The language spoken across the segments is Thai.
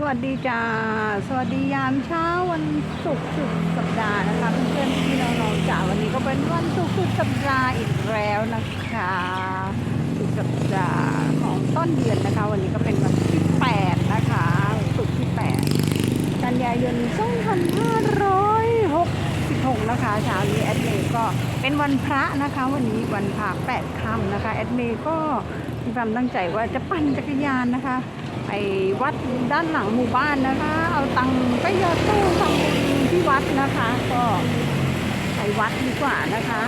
สวัสดีจ้า สวัสดียามเช้าวันศุกร์สุดสัปดาห์นะคะเพื่อนๆพี่น้องๆจ้าวันนี้ก็เป็นวันศุกร์สุดสัปดาห์อีกแล้วนะคะสุดสัปดาห์ของต้นเดือนนะคะ วันนี้ก็เป็นวันที่8นะคะศุกร์ที่8กันยายน2566นห้าร้อยหกสิบหกนะคะเช้านี้แอดเมย์ก็เป็นวันพระนะคะ วันนี้วันพระแปดค่ำนะคะแอดเมย์ก็มีความตั้งใจว่าจะปั่นจักรยานนะคะ วัดด้านหลังหมู่บ้านนะคะ เอาตังไปยอดตู้ทำบุญที่วัดนะคะ ก็ไปวัดดีกว่านะคะ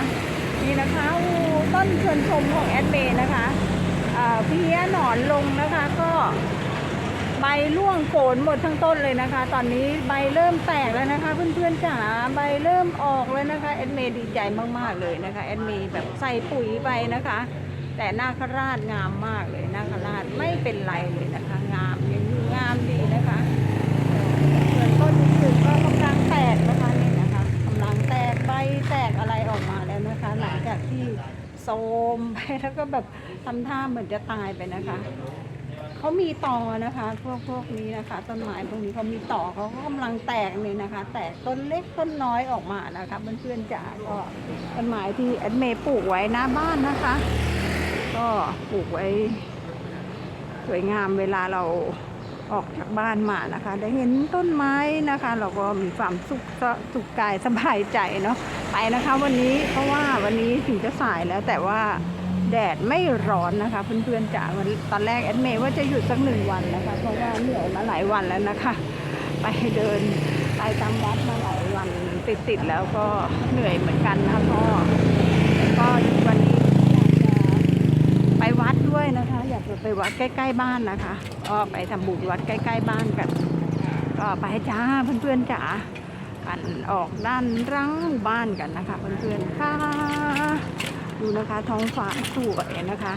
นี่นะคะต้นเชิญชมของแอดเมย์นะคะเอ่อเพี้ยหนอนลงนะคะก็ใบร่วงโกนหมดทั้งต้นเลยนะคะ ตอนนี้ใบเริ่มแตกแล้วนะคะ เพื่อนๆจ๋าใบเริ่มออกแล้วนะคะแอดเมย์ดีใจมากๆเลยนะคะแอดเมย์แบบใส่ปุ๋ยไปนะคะ แต่นาคราชงามมากเลยนาคราชไม่เป็นไรเลยนะคะ งามยังอยู่งามดีนะคะส่วนต้นอื่นๆก็กำลังแตกนะคะนี่นะคะกำลัง แตกใบแตกอะไรออกมาแล้วนะคะ หลังจากที่โทรมไปแล้วก็แบบทำท่าเหมือนจะตายไปนะคะเขามีต่อนะคะ พวกพวกนี้นะคะ ต้นไม้พวกนี้เขามีต่อเขาก็กำลังแตกเลยนะคะ แตกต้นเล็กต้นน้อยออกมานะคะเพื่อนๆจ๋าก็ต้นไม้ที่แอดเมย์ปลูกไว้หน้าบ้านนะคะ ก็ปลูกไว้ สวยงามเวลาเรา ออกจากบ้านมานะคะ ได้เห็นต้นไม้นะคะ เราก็มีความสุขสุขกายสบายใจเนาะไปนะคะวันนี้เพราะว่าวันนี้ถึงจะสายแล้วแต่ว่าแดดไม่ร้อนนะคะ เพื่อนๆจ๋าวันตอนแรกแอดเมย์ว่าจะหยุดสักหนึ่งวันนะคะ เพราะว่าเหนื่อยมาหลายวันแล้วนะคะ ไปเดินไปตามวัดมาหลายวันติดๆแล้วก็เหนื่อยเหมือนกันนะคะก็ก็วันนี้อยากจะ ไปวัดด้วยนะคะ อยากจะ ไปวัดใกล้ ๆ บ้านนะคะ ก็ไปทำบุญวัดใกล้ ๆ บ้านกัน ก็ไปจ้าเพื่อนๆจ๋ากันออกด้านรังบ้านกันนะคะเพื่อนๆค่ะ ดูนะคะท้องฟ้าสวยนะคะ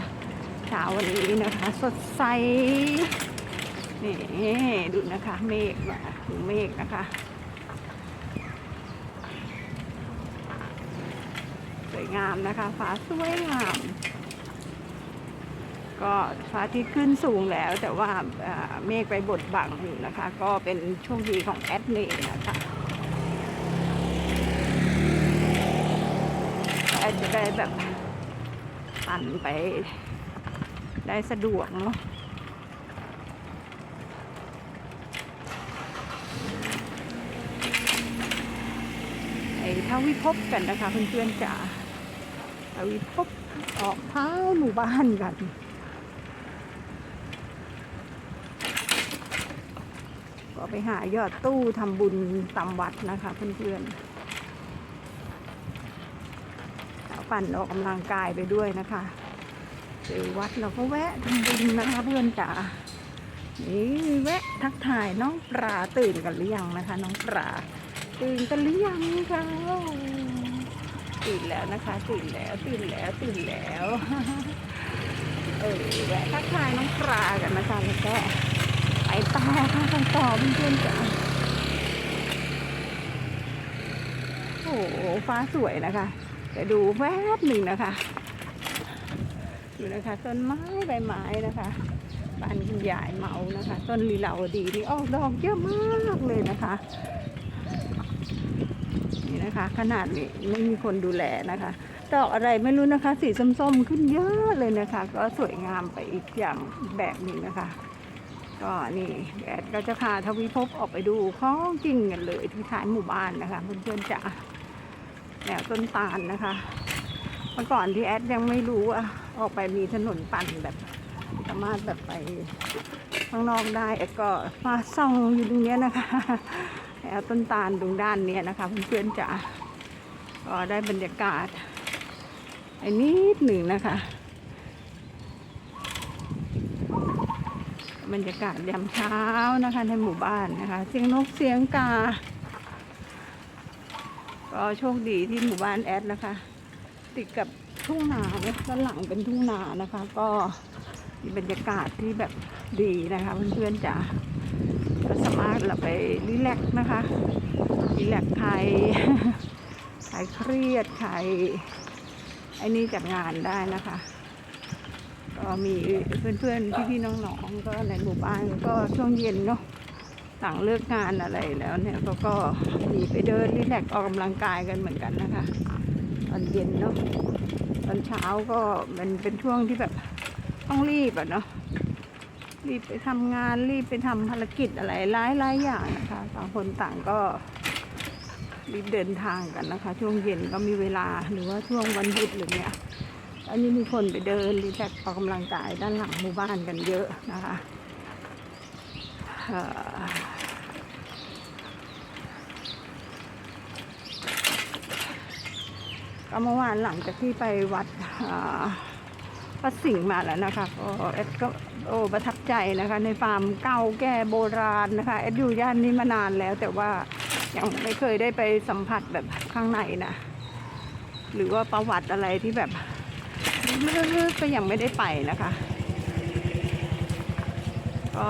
เช้าวันนี้นะคะ สดใสนี่ดูนะคะเมฆนะดูเมฆนะคะสวยงามนะคะฟ้าสวยงาม ก็พระอาทิตย์ขึ้นสูงแล้ว แต่ว่าเมฆไปบดบังอยู่นะคะ ก็เป็นโชคดีของแอดเมย์นะคะแอดจะได้แบบปั่นไปได้สะดวกเนาะไอ้ทวิภพกันนะคะเพื่อนๆจ๋าทวิภพออกเท้าหมู่บ้านกัน ไปหายอดตู้ทำบุญตามวัดนะคะเพื่อนๆปั่นออกกำลังกายไปด้วยนะคะเจอวัดเราก็แวะทำบุญนะคะเพื่อนจ๋านี่แวะทักทายน้องปลาตื่นกันหรือยังนะคะ น้องปลาตื่นกันหรือยังคะตื่นแล้วนะคะตื่นแล้วตื่นแล้วตื่นแล้วเออแวะทักทายน้องปลากันนะคะแล้วก็ ไปต่อค่ะกันต่อเพื่อนๆจ้ะโอ้โหฟ้าสวยนะคะแต่ดูแวบหนึ่งนะคะดูนะคะต้นไม้ใบไม้นะคะบ้านคุณยายเมานะคะ ต้นลีลาวดีนี่ออกดอกเยอะมากเลยนะคะ นี่นะคะ ขนาดนี้ไม่มีคนดูแลนะคะดอกอะไรไม่รู้นะคะ สีส้มๆขึ้นเยอะเลยนะคะ ก็สวยงามไปอีกอย่างแบบหนึ่งนะคะ ก็นี่แอดก็จะพาทวีภพออกไปดูของจริงกันเลยที่ท้ายหมู่บ้านนะคะเพื่อนๆจ๋าแนวต้นตาลนะคะเมื่อก่อนที่แอดยังไม่รู้อะออกไปมีถนนปั่นแบบสามารถแบบไปข้างนอกได้แอดก็มาส่องอยู่ตรงนี้นะคะแนวต้นตาลตรงด้านนี้นะคะเพื่อนๆจ๋าก็ได้บรรยากาศไอ้นิดหนึ่งนะคะ บรรยากาศยามเช้านะคะในหมู่บ้านนะคะ เสียงนกเสียงกา ก็โชคดีที่หมู่บ้านแอดนะคะ ติดกับทุ่งนาด้านหลังเป็นทุ่งนานะคะ ก็มีบรรยากาศที่แบบดีนะคะเพื่อนๆจ๋าก็สามารถเราไปรีแลกนะคะรีแลกซ์คลายคลายเครียดคลายไอ้นี่จากงานได้นะคะ ก็มีเพื่อนๆพี่ๆน้องๆก็ในหมู่บ้านก็ช่วงเย็นเนาะหลังเลิกงานอะไรแล้วเนี่ยเขาก็มีไปเดินรีแลกออกกำลังกายกันเหมือนกันนะคะตอนเย็นเนาะตอนเช้าก็มันเป็นช่วงที่แบบต้องรีบอะเนาะรีบไปทำงานรีบไปทำภารกิจอะไรหลายหลายๆอย่างนะคะต่างคนต่างก็รีบเดินทางกันนะคะ ช่วงเย็นก็มีเวลาหรือว่าช่วงวันหยุดหรือเนี่ย อันนี้มีคนไปเดินรีแลกซ์ออกกำลังกายด้านหลังหมู่บ้านกันเยอะนะคะก็เมื่อวานหลังจากที่ไปวัดพระสิงห์มาแล้วนะคะก็เอ็ดก็โอ้ประทับใจนะคะ ในฟาร์มเก่าแก่โบราณนะคะเอ็ดอยู่ย่านนี้มานานแล้ว แต่ว่ายังไม่เคยได้ไปสัมผัสแบบข้างในนะหรือว่าประวัติอะไรที่แบบ กๆก็ยังไม่ได้ไปนะคะ ก็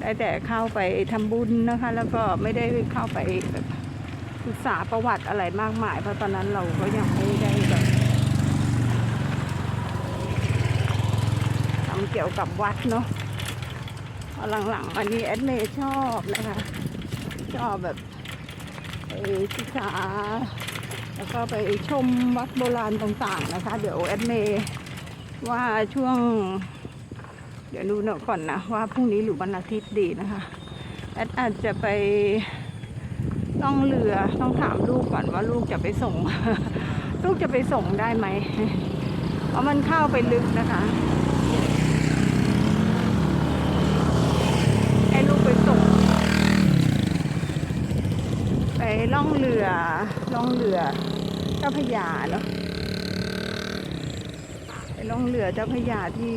ได้แต่เข้าไปทำบุญนะคะ แล้วก็ไม่ได้เข้าไปแบบศึกษาประวัติอะไรมากมาย เพราะตอนนั้นเราก็ยังไม่ได้แบบทำเกี่ยวกับวัดเนาะหลังๆอันนี้แอดเมย์ชอบนะคะ ชอบแบบ ศึกษา แล้วก็ไปชมวัดโบราณต่างๆนะคะ เดี๋ยวแอดเมยว่าช่วง เดี๋ยวดูหน่อยก่อนนะ ว่าพรุ่งนี้หรือวันอาทิตย์ดีนะคะ แอดอาจจะไปต้องเรือต้องถามลูกก่อนว่าลูกจะไปส่ง ลูกจะไปส่งได้ไหมเพราะมันเข้าไปลึกนะคะ ให้ลูกไปส่ง ไป ล่องเรือล่องเรือเจ้าพยาเนาะไปล่องเรือเจ้าพยาที่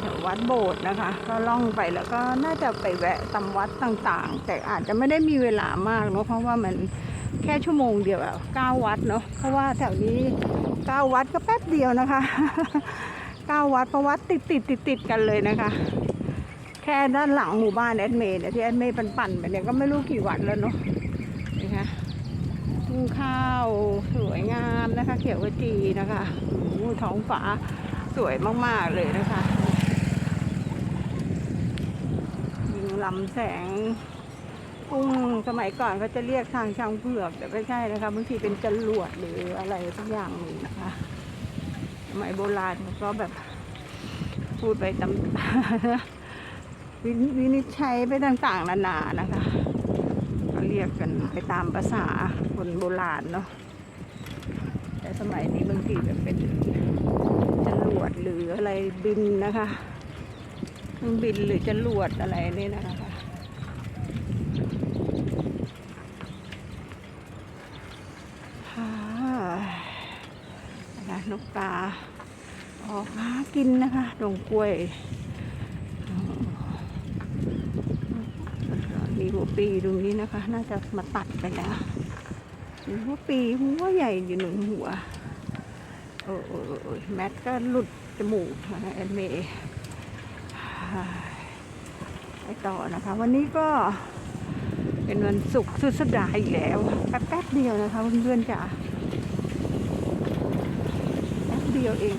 แถววัดโบสถ์นะคะ ก็ล่องไปแล้วก็น่าจะไปแวะตามวัดต่างๆ แต่อาจจะไม่ได้มีเวลามากเนาะเพราะว่ามันแค่ชั่วโมงเดียวอะเก้าวัดเนาะเพราะว่าแถวนี้เก้าวัดก็แป๊บเดียวนะคะเก้าวัดเพราะวัดติดติดติดติดกันเลยนะคะ แค่ด้านหลังหมู่บ้านแอดเมย์เนี่ยที่แอดเมย์ปั่นๆไปเนี่ยก็ไม่รู้กี่วัดแล้วเนาะ ทุ่งข้าวสวยงามนะคะ เขียวขจีนะคะท้องฟ้าสวยมาก ๆ เลยนะคะยิงลำแสงกุ้งสมัยก่อนเขาจะเรียกทางช้างเผือก แต่ไม่ใช่นะคะบางทีเป็นจรวดหรืออะไรสักอย่างหนึ่งนะคะสมัยโบราณก็แบบพูดไปตามวินวินิจฉัยไปต่างๆ นานานะคะ รียกกันไปตามภาษาคนโบราณเนาะแต่สมัยนี้บางทีแบบเป็นจรวดหรืออะไรบินนะคะเครื่องบินหรือจรวดอะไรนี่นะคะนกกาออกหากินนะคะดงกล้วย มี หัวปีตรงนี้นะคะ น่าจะมาตัดไปแล้วหัวปีหัวใหญ่อยู่หนึ่งหัวโอ้โอ้โอ้โอ้แมทก็หลุดจมูกนะคะแอนเมย์ไปต่อนะคะ วันนี้ก็เป็นวันศุกร์สุดสัปดาห์อีกแล้วแป๊บเดียวนะคะเพื่อนๆจ๋าแป๊บเดียวเอง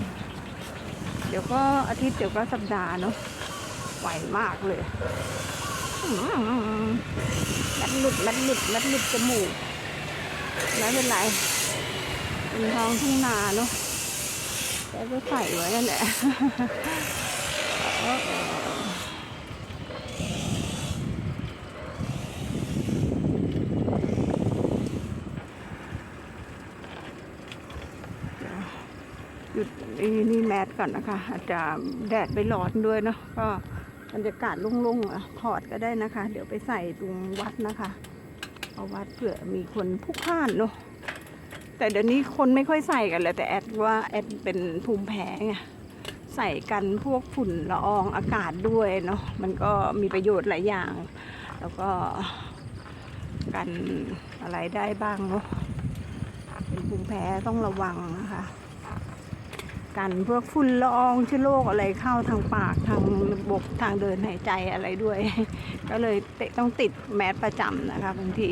เดี๋ยวก็อาทิตย์เดี๋ยวก็สัปดาห์เนาะไหวมากเลย มัดหลุดมัดหลุดมัดหลุดจมูกไม่เป็นไรเป็นท้องทุ่งนาเนาะแต่ก็ใส่ไว้นั่นแหละหยุดนี่นี่แมสก่อนนะคะ อาจจะแดดไปร้อนด้วยเนาะก็ บรรยากาศลุ่งๆอะถอดก็ได้นะคะ เดี๋ยวไปใส่ตรงวัดนะคะเอาวัดเผื่อมีคนพลุกพล่านเนาะแต่เดี๋ยวนี้คนไม่ค่อยใส่กันเลยแต่แอดว่าแอดเป็นภูมิแพ้ไงใส่กันพวกฝุ่นละอองอากาศด้วยเนาะมันก็มีประโยชน์หลายอย่าง แล้วก็กันอะไรได้บ้างเนาะเป็นภูมิแพ้ต้องระวังนะคะ กันพวกฝุ่นละอองเชื้อโรคอะไรเข้าทางปากทางระบบทางเดินหายใจอะไรด้วย ก็เลยต้องติดแมสประจำนะคะบางที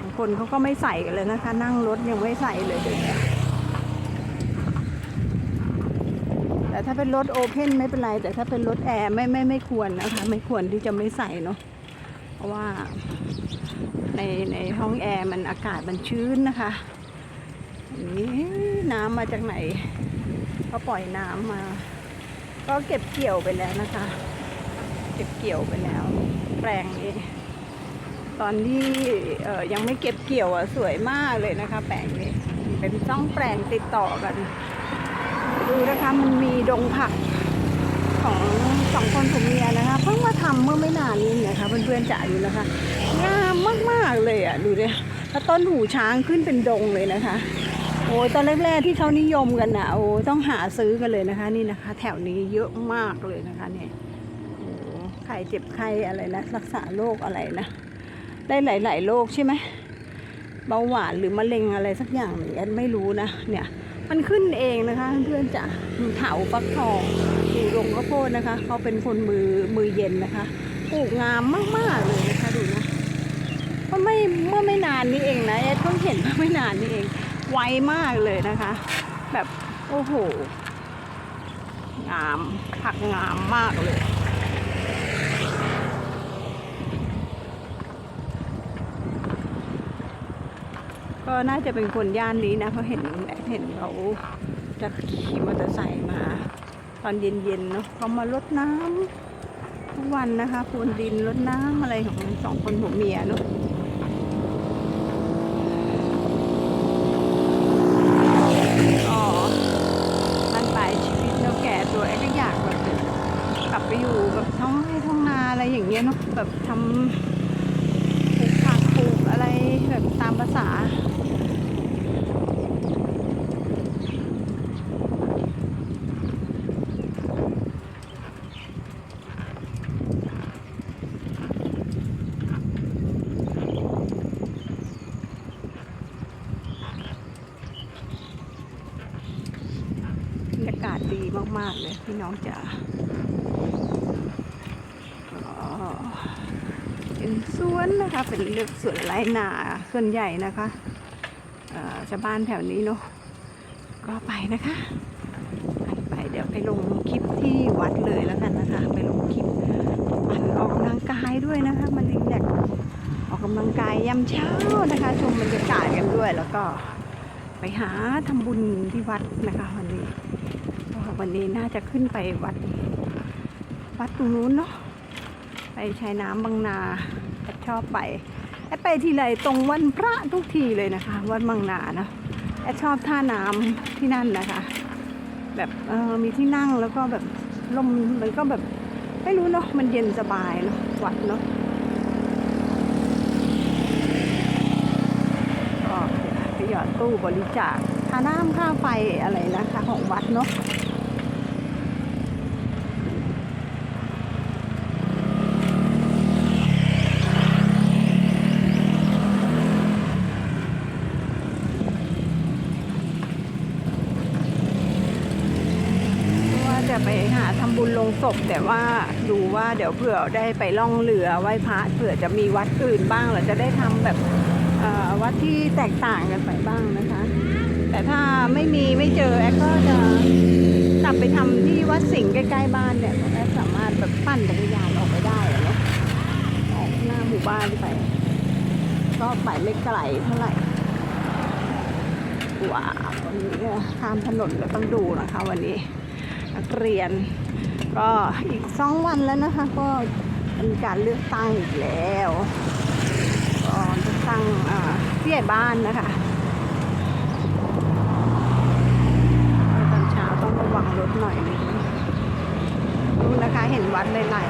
บางคนเขาก็ไม่ใส่กันเลยนะคะ นั่งรถยังไม่ใส่เลยเดี๋ยวนี้แต่ถ้าเป็นรถโอเพนไม่เป็นไร แต่ถ้าเป็นรถแอร์ไม่ไม่ไม่ควรนะคะ ไม่ควรที่จะไม่ใส่เนาะเพราะว่าในในห้องแอร์มันอากาศมันชื้นนะคะ นี้น้ำมาจากไหนก็ปล่อยน้ำมา ก็เก็บเกี่ยวไปแล้วนะคะ เก็บเกี่ยวไปแล้ว แปลงนี้ตอนที่ยังไม่เก็บเกี่ยวอะสวยมากเลยนะคะ แปลงนี้เป็นช่องแปลงติดต่อกัน ดูนะคะมันมีดงผักของสองคนผัวเมียนะคะเพิ่งมาทำเมื่อไม่นานนี้นะคะเพื่อนๆจ๋าอยู่นะคะงามมากๆเลยอะดูดิแล้วต้นหูช้างขึ้นเป็นดงเลยนะคะ โอ้ยตอนแรกๆที่เขานิยมกันนะโอ้ต้องหาซื้อกันเลยนะคะ นี่นะคะ แถวนี้เยอะมากเลยนะคะเนี่ยโอ้ไข่เจ็บไข้อะไรนะรักษาโรคอะไรนะ ได้หลายๆโรคใช่ไหมเบาหวานหรือมะเร็งอะไรสักอย่างหนึ่งแอนไม่รู้นะเนี่ยมันขึ้นเองนะคะ เพื่อนจ๋าเถาฟักทองดูลงข้าวโพดนะคะเขาเป็นคนมือมือเย็นนะคะปลูกงามมากๆเลยนะคะดูนะเมื่อไม่เมื่อไม่นานนี้เองนะแอดเพิ่งเห็นเมื่อไม่นานนี้เอง ไวมากเลยนะคะ แบบโอ้โห งามผักงามมากเลย ก็น่าจะเป็นคนย่านนี้นะ เพราะเห็นเห็นเขาจะขี่มอเตอร์ไซค์มา ตอนเย็นๆเนาะเขามารดน้ำทุกวันนะคะพรวนดินรดน้ำอะไรของสองคนผัวเมียเนาะอ๋อมันปลายชีวิตแล้วแก่ตัวไอ้ก็อยากแบบกลับไปอยู่แบบท้องไร่ท้ องนาอะไรอย่างเงี้ยเนาะแบบทำปลูกผักปลูกอะไรแบบตามภาษาบรรยากาศดีมาก ๆ เลย พี่น้องจ๋าก็เป็นสว นะคะ เป็นเลือกสวนไร่นาส่วนใหญ่นะคะชาวบ้านแถวนี้เนาะก็ไปนะคะไปไปเดี๋ยวไปลงคลิปที่วัดเลยแล้วกันนะคะ ไปลงคลิปมันออกกำลังกายด้วยนะคะ มันรีแลกออกกำลังกายยามเช้านะคะ ชมบรรยากาศกันด้วยแล้วก็ไปหาทำบุญที่วัดนะคะ วันนี้วันนี้น่าจะขึ้นไปวัดวัดตรงนู้นเนาะไปชายน้ำบางนา ชอบไปแอดไปทีไรตรงวันพระทุกทีเลยนะคะ วัดบางนานะแอดชอบท่าน้ำที่นั่นนะคะ แบบเออมีที่นั่งแล้วก็แบบลมมันก็แบบไม่รู้เนาะมันเย็นสบายเนาะวัดเนาะก็ไปหยอดตู้บริจาคค่าน้ำค่าไฟอะไรนะคะของวัดเนาะว่า จะไปหาทำบุญลงศพ แต่ว่าดูว่าเดี๋ยวเผื่อได้ไปล่องเรือไหว้พระเผื่อจะมีวัดอื่นบ้างเราจะได้ทำแบบวัดที่แตกต่างกันไปบ้างนะคะ แต่ถ้าไม่มีไม่เจอแอก็จะกลับไปทำที่วัดสิงห์ใกล้ๆบ้านเนี่ยแอสามารถแบบปั่นจักรยานออกไปได้เนาะออกหน้าหมู่บ้านไป ก็ไปไม่ไกลเท่าไหร่ว้าววันนี้ข้ามถนนก็ต้องดูนะคะวันนี้ นักเรียน ก็อีกสองวันแล้วนะคะ ก็มีการเลือกตั้งอีกแล้วก็เลือกตั้งอ่าผู้ใหญ่บ้านนะคะตอนเช้าต้องระวังรถหน่อยนึงดูนะคะเห็นวัดไหลๆ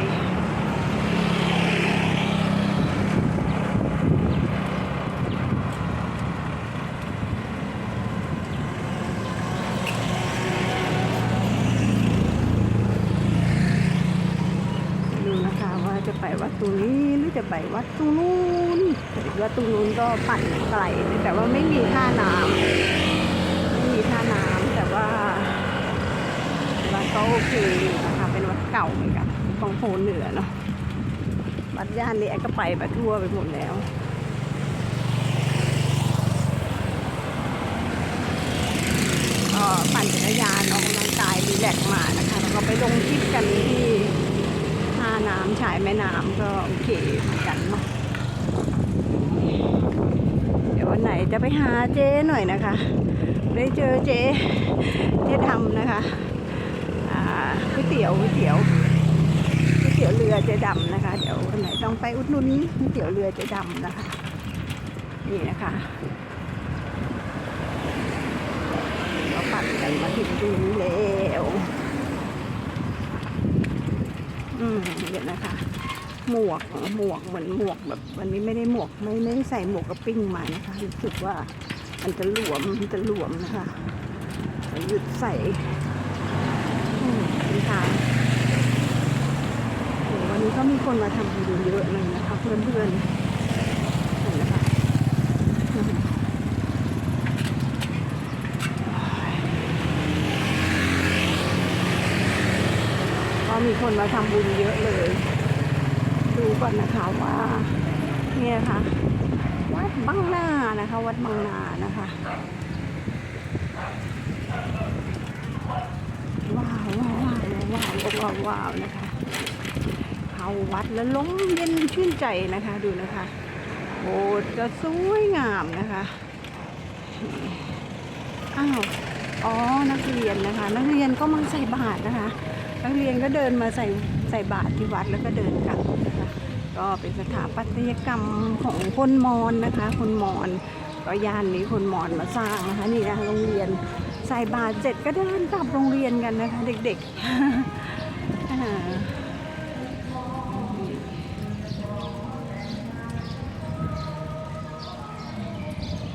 ดูนะคะว่าจะไปวัดตรงนี้หรือจะไปวัด ตรงนู้นแต่วัดตรงนู้นก็ปั่นไกลแต่ว่าไม่มีท่าน้ำไม่มีท่าน้ำแต่ว่าวัดก็โอเคอนะคะเป็นวัดเก่าเหมือนกันของโพเหนือเนาะวัดย่านนี้ก็ไปมาทั่วไปหมดแล้วก็ปั่นจักรยานออกกำลังกายดีแลกมานะคะแล้วก็ไปลงคลิปกันที่ น้ำชายแม่น้ำก็โอเคเหมือนกันเนาะเดี๋ยววันไหนจะไปหาเจ๊หน่อยนะคะ ได้เจอเจ๊เจ๊ดำนะคะอ่าก๋วยเตี๋ยวก๋วยเตี๋ยวก๋วยเตี๋ยวเรือเจ๊ดำนะคะ เดี๋ยววันไหนต้องไปอุดหนุนก๋วยเตี๋ยวเรือเจ๊ดำนะคะ นี่นะคะเราปัดกันมาถึงตรงนี้แล้ว อืมเดี๋ยวนะคะ หมวกหมวกเหมือนหมวกแบบวันนี้ไม่ได้หมวกไม่ไม่ได้ใส่หมวกกระปิ้งมานะคะรู้สึกว่ามันจะหลวมมันจะหลวมนะคะหยุดใส่อืมเป็นวันนี้ก็มีคนมาทำบุญเยอะเลยนะคะเพื่อนๆเห็นนะคะอืมก็มี คนมาทำบุญเยอะเลย ดูก่อนนะคะว่า เนี่ยค่ะ วัดบางนานะคะ วัดบางนานะคะ ว้าวว้าวว้าวว้าวว้าวว้าวนะคะเข้าวัดแล้วล้มเย็นชื่นใจนะคะ ดูนะคะโบสถ์ก็สวยงามนะคะอ้าวอ๋อนักเรียนนะคะ นักเรียนก็มาใส่บาตรนะคะ นักเรียนก็เดินมาใส่ใส่บาตรที่วัดแล้วก็เดินกลับนะคะก็เป็นสถาปัตยกรรมของคนมอญนะคะ คนมอญก็ย่านนี้คนมอญมาสร้างนะคะนี่นะโรงเรียนใส่บาตรเสร็จก็เดินกลับโรงเรียนกันนะคะ เด็กๆอ่า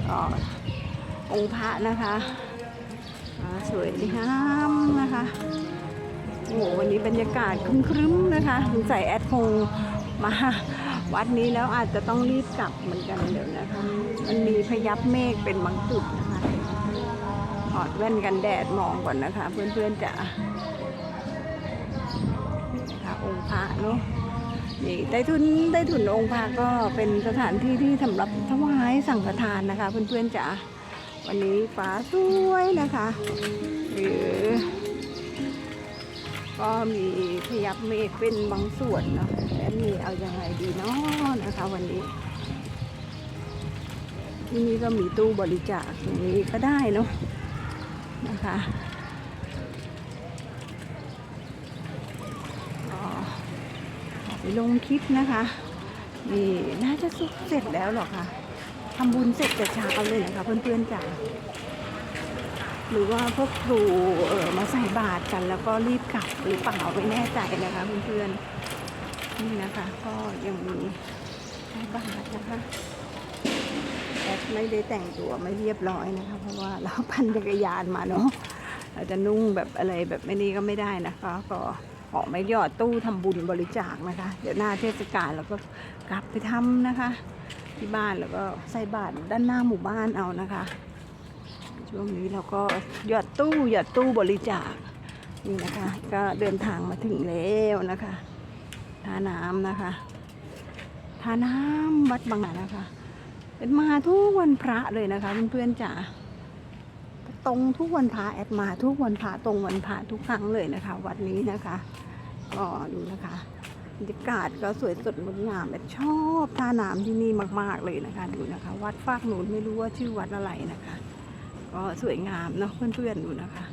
ก็องค์พระนะคะ สวยงามนะคะ โอ้โหวันนี้บรรยากาศครึ้มๆนะคะสงสัยแอดคงมาวัดนี้แล้วอาจจะต้องรีบกลับเหมือนกันเดี๋ยวนะคะ มันมีพยับเมฆเป็นบางจุดนะคะถอดแว่นกันแดดมองก่อนนะคะ เพื่อนๆจะค่ะองค์พระเนาะนี่ใต้ทุนใต้ถุนองค์พระก็เป็นสถานที่ที่สำหรับถวายสังฆทานนะคะ เพื่อนๆจะวันนี้ฟ้าสวยนะคะหรือ ก็มีพยับเมฆเป็นบางส่วนเนาะแต่มีเอายังไงดีเนาะนะคะ วันนี้ ที่นี่ก็มีตู้บริจาคตรงนี้ก็ได้เนาะนะคะก็ขอไปลงคลิปนะคะ นี่น่าจะสุกเสร็จแล้วหรอคะทำบุญเสร็จแต่เช้าเลยนะคะเพื่อนๆจ๋า หรือว่าพวกครูเออมาใส่บาตรกัน แล้วก็รีบกลับหรือเปล่าไม่แน่ใจนะคะเพื่อนๆนี่นะคะก็ยังมีใส่บาตรนะคะแอดไม่ได้แต่งตัวไม่เรียบร้อยนะคะ เพราะว่าเราปั่นจักรยานมาเนาะเราจะนุ่งแบบอะไรแบบไม่นี้ก็ไม่ได้นะคะ ก็ออกไม่ยอดตู้ทำบุญบริจาคนะคะ เดี๋ยวหน้าเทศกาลเราก็กลับไปทำนะคะ ที่บ้านแล้วก็ใส่บาตรด้านหน้าหมู่บ้านเอานะคะ ช่วงนี้เราก็หยอดตู้หยอดตู้บริจาคนี่นะคะ ก็เดินทางมาถึงแล้วนะคะท่าน้ำนะคะท่าน้ำวัดบางนานะคะ เป็นมาทุกวันพระเลยนะคะเพื่อนๆจ๋าตรงทุกวันพระแอดมาทุกวันพระตรงวันพระทุกครั้งเลยนะคะ วัดนี้นะคะก็ดูนะคะบรรยากาศก็สวยสดงดงามแอดชอบท่าน้ำที่นี่มาก ๆเลยนะคะ ดูนะคะ วัดฟากหนูนไม่รู้ว่าชื่อวัดอะไรนะคะ ก็สวยงามเนาะเพื่อนๆดูนะคะ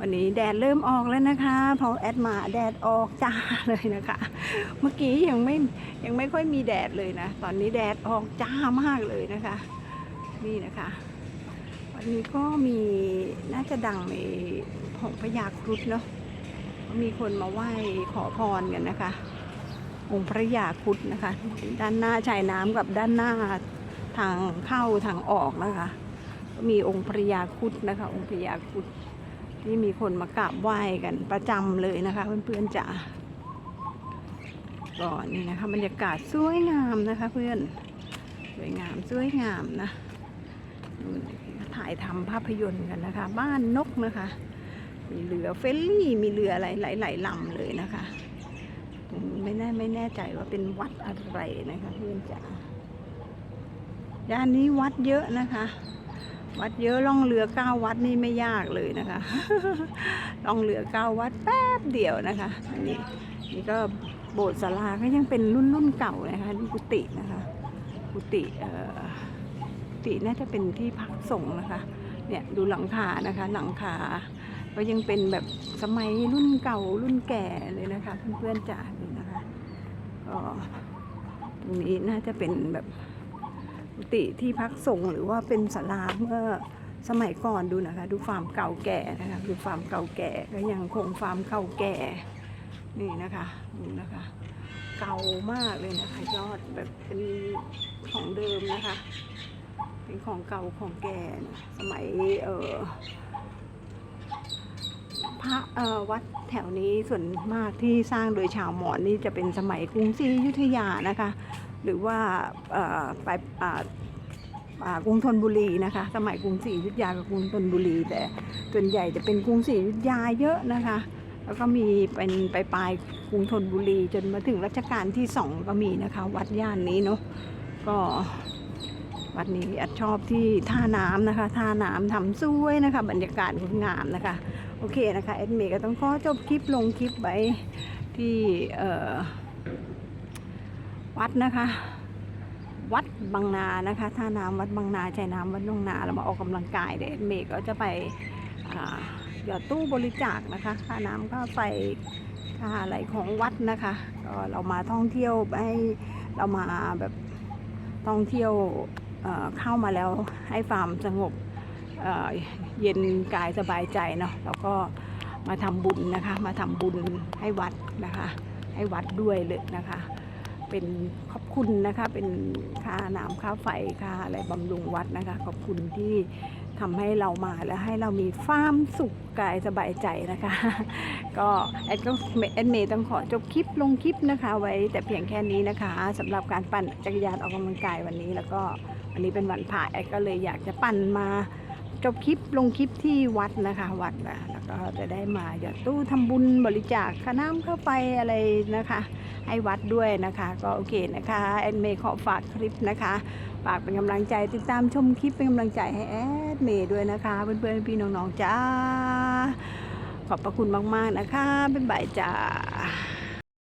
วันนี้แดดเริ่มออกแล้วนะคะพอแอดมาแดดออกจ้าเลยนะคะ เมื่อกี้ยังไม่ยังไม่ค่อยมีแดดเลยนะ ตอนนี้แดดออกจ้ามากเลยนะคะ นี่นะคะ วันนี้ก็มีน่าจะดังในของพญาครุฑเนาะมีคนมาไหว้ขอพรกันนะคะ องค์พระยาครุฑนะคะ ด้านหน้าชายน้ำกับด้านหน้าทางเข้าทางออกนะคะ มีองค์พระยาครุฑนะคะ องค์พระยาครุฑที่มีคนมากราบไหว้กันประจำเลยนะคะ เพื่อนๆจ๋าก็นี่นะคะบรรยากาศสวยงามนะคะเพื่อนสวยงามสวยงามนะถ่ายทำภาพยนตร์กันนะคะ บ้านนกนะคะ มีเรือเฟรนลี่มีเรืออะไรหลายๆลำเลยนะคะ ไม่แน่ไม่แน่ใจว่าเป็นวัดอะไรนะคะเพื่อนจ๋าย่านนี้วัดเยอะนะคะ วัดเยอะล่องเรือเก้าวัดนี่ไม่ยากเลยนะคะล่องเรือเก้าวัดแป๊บเดียวนะคะอันนี้นี่ก็โบสถ์ศาลาก็ยังเป็นรุ่นรุ่นเก่านะคะนี่กุฏินะคะกุฏิเอ่อกุฏิน่าจะเป็นที่พักสงฆ์นะคะเนี่ยดูหลังคานะคะหลังคาก็ยังเป็นแบบสมัยรุ่นเก่ารุ่นแก่เลยนะคะเพื่อนๆจ๋าดูนะคะก็ตรงนี้น่าจะเป็นแบบ กุฏิที่พักสงฆ์หรือว่าเป็นศาลาเมื่อสมัยก่อนดูนะคะ ดูฟาร์มเก่าแก่นะคะดูฟาร์มเก่าแก่ก็ยังคงฟาร์มเก่าแก่นี่นะคะดูนะคะ เก่ามากเลยนะคะยอดแบบเป็นของเดิมนะคะ เป็นของเก่าของแก่นะสมัยเออพระเออวัดแถวนี้ส่วนมากที่สร้างโดยชาวมอญนี่จะเป็นสมัยกรุงศรีอยุธยานะคะ หรือว่าไปกรุงธนบุรีนะคะ สมัยกรุงศรีอยุธยากับกรุงธนบุรี แต่ส่วนใหญ่จะเป็นกรุงศรีอยุธยาเยอะนะคะ แล้วก็มีเป็นไปปลายกรุงธนบุรี จนมาถึงรัชกาลที่สองก็มีนะคะ วัดย่านนี้เนาะก็วัดนี้อัดชอบที่ท่าน้ำนะคะ ท่าน้ำทำสวยนะคะ บรรยากาศงดงามนะคะ โอเคนะคะเอ็ดเมย์ก็ต้องขอจบคลิปลงคลิปไว้ที่เอ่อ วัดนะคะ วัดบางนานะคะท่าน้ำวัดบางนาใจน้ำวัดบางนาเรามาออกกำลังกายเดี๋ยวเอ็ดเมย์ก็จะไปหยอดตู้บริจาคนะคะค่าน้ำค่าไฟค่าอะไรของวัดนะคะ ก็เรามาท่องเที่ยวให้เรามาแบบท่องเที่ยวเเข้ามาแล้วให้ฟาร์มสงบเเย็นกายสบายใจเนาะแล้วก็มาทำบุญนะคะ มาทำบุญให้วัดนะคะ ให้วัดด้วยเลยนะคะ เป็นขอบคุณนะคะ เป็นค่าน้ำค่าไฟค่าอะไรบำรุงวัดนะคะ ขอบคุณที่ทำให้เรามาและให้เรามีฟาร์มสุขกายสบายใจนะคะ ก็แอดก็แอดเมย์ต้องขอจบคลิปลงคลิปนะคะ ไว้แต่เพียงแค่นี้นะคะสำหรับการปั่นจักรยานออกกำลังกายวันนี้ แล้วก็วันนี้เป็นวันพระแอดก็เลยอยากจะปั่นมาจบคลิปลงคลิปที่วัดนะคะ วัดนะ ก็จะได้มาหยอดตู้ทำบุญบริจาคค่าน้ำค่าไปอะไรนะคะ ให้วัดด้วยนะคะ ก็โอเคนะคะแอดเมย์ขอฝากคลิปนะคะฝากเป็นกำลังใจติดตามชมคลิปเป็นกำลังใจให้แอดเมย์ด้วยนะคะ เพื่อนๆพี่น้องๆจ้าขอบพระคุณมากๆนะคะเป็นบ่ายจ้า